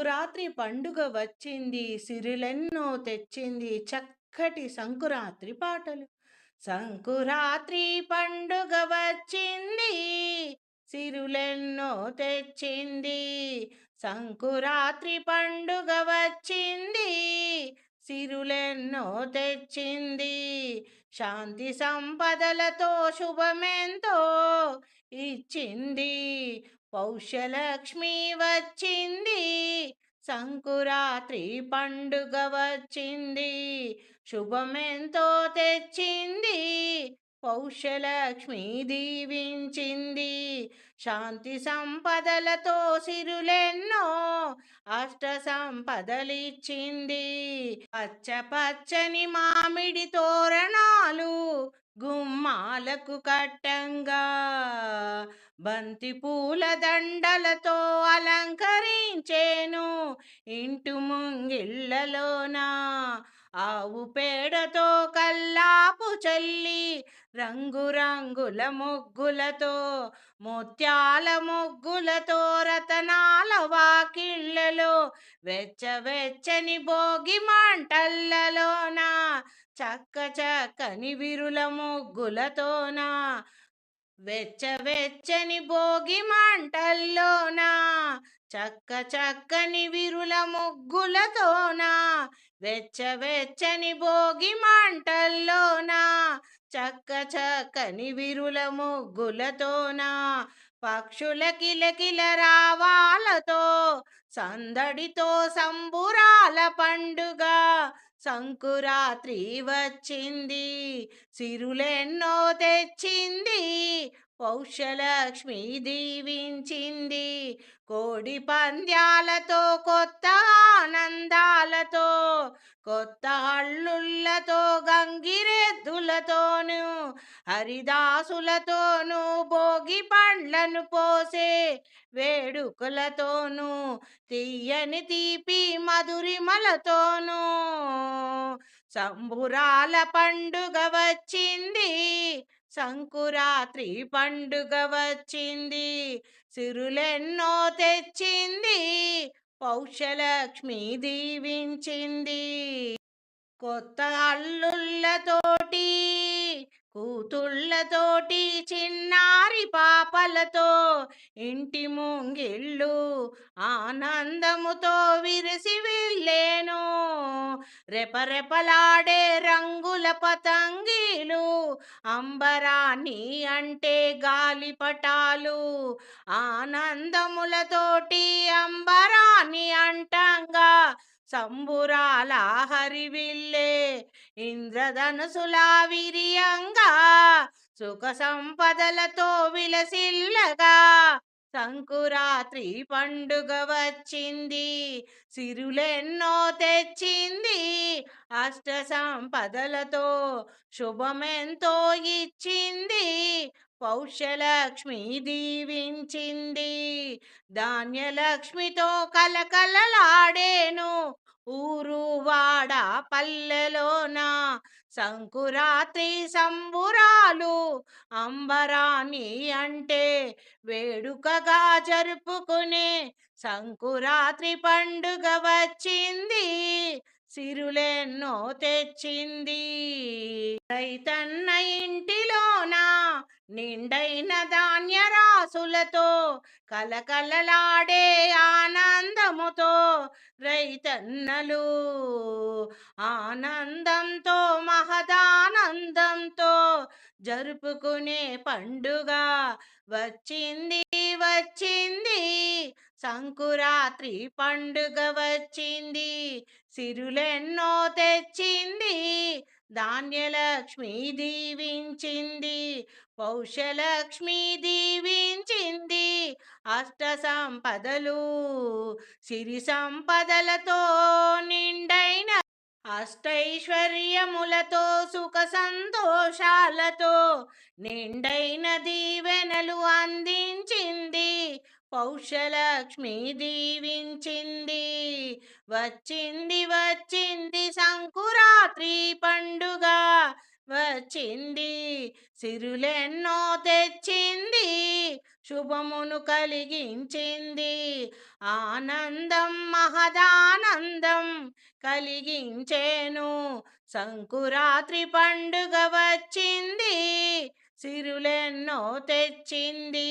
సంకురాత్రి పండుగ వచ్చింది సిరులెన్నో తెచ్చింది చక్కటి సంకురాత్రి పాటలు. సంకురాత్రి పండుగ వచ్చింది సిరులెన్నో తెచ్చింది. సంకురాత్రి పండుగ వచ్చింది సిరులెన్నో తెచ్చింది. శాంతి సంపదలతో శుభమెంతో ఇచ్చింది. పౌష్యలక్ష్మి వచ్చింది. సంకురాత్రి పండుగ వచ్చింది. శుభమెంతో తెచ్చింది. పౌష్యలక్ష్మి దీవించింది. శాంతి సంపదలతో సిరులెన్నో అష్ట సంపదలిచ్చింది. పచ్చ పచ్చని మామిడి తోరణాలు గుమ్మాలకు కట్టంగా. బంతి పూల దండలతో అలంకరించేను ఇంటు ముంగిళ్ళలోన ఆవు పేడతో కల్లాపు చల్లి రంగురంగుల ముగ్గులతో ముత్యాల ముగ్గులతో రతనాల వాకిళ్ళలో వెచ్చవెచ్చని భోగి మంటల్లలోన చక్క చక్కని విరుల ముగ్గులతోన వెచ్చవెచ్చని భోగి మంటల్లోనా చక్క చక్కని విరుల ముగ్గులతోనా వెచ్చ వెచ్చని భోగి మంటల్లోనా చక్క చక్కని విరుల ముగ్గులతోనా పక్షుల కిలకిల రావాలతో సందడితో సంబురాల పండుగ సంకురాత్రి వచ్చింది సిరులెన్నో తెచ్చింది పౌష్యలక్ష్మి దీవించింది. కోడి పంద్యాలతో కొత్త ఆనందాలతో కొత్త అల్లుళ్ళతో గంగిరెద్దులతోనూ హరిదాసులతోనూ భోగి పండ్లను పోసే వేడుకలతోనూ తీయని తీపి మధురిమలతోనూ సంబురాల పండుగ వచ్చింది. సంకురాత్రి పండుగ వచ్చింది సిరులెన్నో తెచ్చింది పౌషలక్ష్మి దీవించింది. కొత్త అల్లుళ్ళతోటి కూతుళ్ళతోటి చిన్నారి పాపలతో ఇంటి ముంగిళ్ళు ఆనందముతో విరిసి రెపరెపలాడే రంగుల పతంగీలు అంబరాణి అంటే గాలిపటాలు ఆనందములతోటి అంబరాణి అంటంగా సంబురాల హరివిల్లే. ఇంద్రధనుసులా విరియంగా సుఖ సంపదలతో విలసిల్లగా. సంకురాత్రి పండుగ వచ్చింది. సిరులెన్నో తెచ్చింది. అష్ట సంపదలతో శుభమెంతో ఇచ్చింది. పౌష్యలక్ష్మి దీవించింది. ధాన్యలక్ష్మితో కలకలలాడేను. ఊరువాడ పల్లెలోన సంకురాత్రి సంబురాలు అంబరాని అంటే వేడుకగా జరుపుకునే సంకురాత్రి పండుగ వచ్చింది. సిరులెన్నో తెచ్చింది. రైతన్న ఇంటిలోన నిండైన ధాన్య రాసులతో కలకలలాడే ఆనందముతో రైతన్నలు ఆనందంతో మహదానందంతో జరుపుకునే పండుగ. వచ్చింది వచ్చింది సంకురాత్రి పండుగ వచ్చింది. సిరులెన్నో తెచ్చింది. ధాన్యలక్ష్మి దీవించింది. పౌషలక్ష్మి దీవించింది. అష్ట సంపదలు సిరి సంపదలతో నిండైన అష్టైశ్వర్యములతో సుఖ సంతోషాలతో నిండైన దీవెనలు అందించింది. పౌషలక్ష్మి దీవించింది వచ్చింది వచ్చింది సంకురాత్రి పండుగ. వచ్చింది సిరులెన్నో తెచ్చింది. శుభమును కలిగించింది. ఆనందం మహదానందం కలిగించేను. సంకురాత్రి పండుగ వచ్చింది సిరులెన్నో తెచ్చింది.